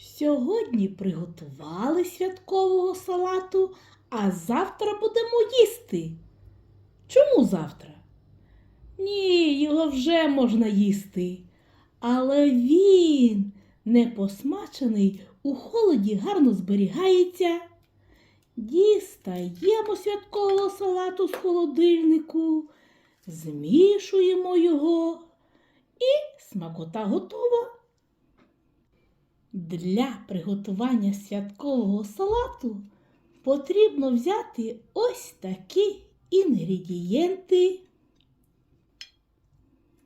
Сьогодні приготували святкового салату, а завтра будемо їсти. Чому завтра? Ні, його вже можна їсти. Але він, не посмачений, у холоді гарно зберігається. Дістаємо святкового салату з холодильнику, змішуємо його і смакота готова. Для приготування святкового салату потрібно взяти ось такі інгредієнти.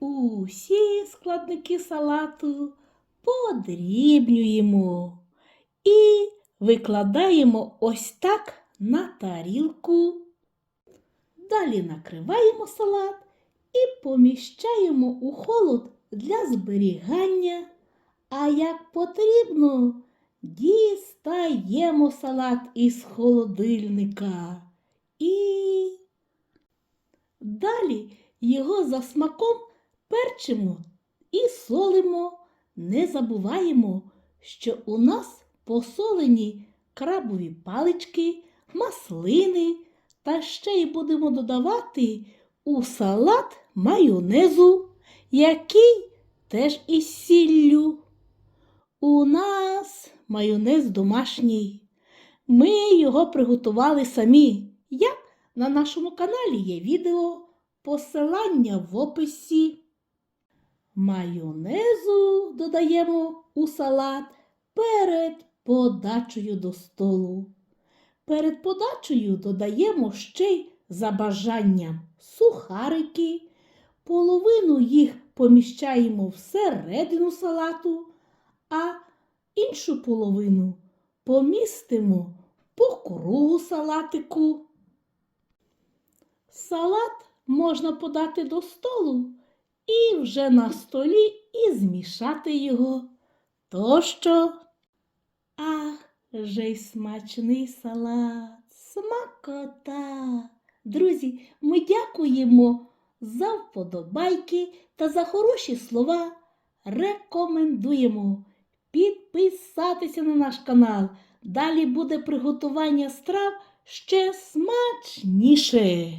Усі складники салату подрібнюємо і викладаємо ось так на тарілку. Далі накриваємо салат і поміщаємо у холод для зберігання. А як потрібно, дістаємо салат із холодильника і далі його за смаком перчимо і солимо. Не забуваємо, що у нас посолені крабові палички, маслини та ще й будемо додавати у салат майонезу, який теж із сіллю. У нас майонез домашній. Ми його приготували самі. Як на нашому каналі є відео, посилання в описі. Майонезу додаємо у салат перед подачею до столу. Перед подачею додаємо ще й за бажанням сухарики, половину їх поміщаємо всередину салату, а іншу половину помістимо по кругу салатику. Салат можна подати до столу і вже на столі і змішати його. Тощо, ах, же й смачний салат, смакота. Друзі, ми дякуємо за вподобайки та за хороші слова. Рекомендуємо підписатися на наш канал. Далі буде приготування страв ще смачніше.